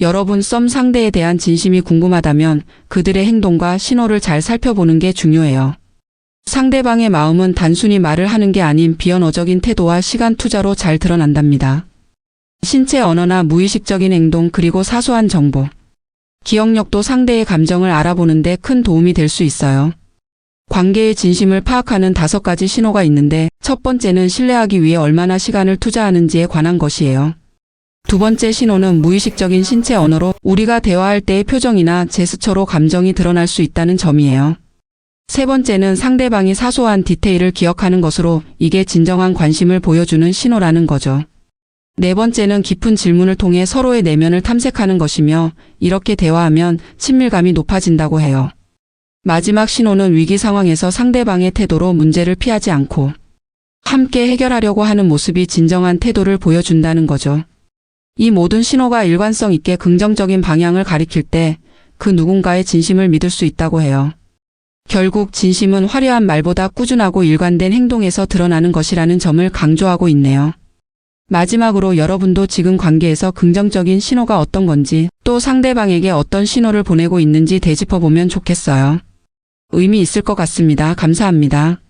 여러분 썸 상대에 대한 진심이 궁금하다면 그들의 행동과 신호를 잘 살펴보는 게 중요해요. 상대방의 마음은 단순히 말을 하는 게 아닌 비언어적인 태도와 시간 투자로 잘 드러난답니다. 신체 언어나 무의식적인 행동 그리고 사소한 정보. 기억력도 상대의 감정을 알아보는데 큰 도움이 될 수 있어요. 관계의 진심을 파악하는 다섯 가지 신호가 있는데 첫 번째는 신뢰하기 위해 얼마나 시간을 투자하는지에 관한 것이에요. 두 번째 신호는 무의식적인 신체 언어로 우리가 대화할 때의 표정이나 제스처로 감정이 드러날 수 있다는 점이에요. 세 번째는 상대방이 사소한 디테일을 기억하는 것으로 이게 진정한 관심을 보여주는 신호라는 거죠. 네 번째는 깊은 질문을 통해 서로의 내면을 탐색하는 것이며 이렇게 대화하면 친밀감이 높아진다고 해요. 마지막 신호는 위기 상황에서 상대방의 태도로 문제를 피하지 않고 함께 해결하려고 하는 모습이 진정한 태도를 보여준다는 거죠. 이 모든 신호가 일관성 있게 긍정적인 방향을 가리킬 때 그 누군가의 진심을 믿을 수 있다고 해요. 결국 진심은 화려한 말보다 꾸준하고 일관된 행동에서 드러나는 것이라는 점을 강조하고 있네요. 마지막으로 여러분도 지금 관계에서 긍정적인 신호가 어떤 건지 또 상대방에게 어떤 신호를 보내고 있는지 되짚어 보면 좋겠어요. 의미 있을 것 같습니다. 감사합니다.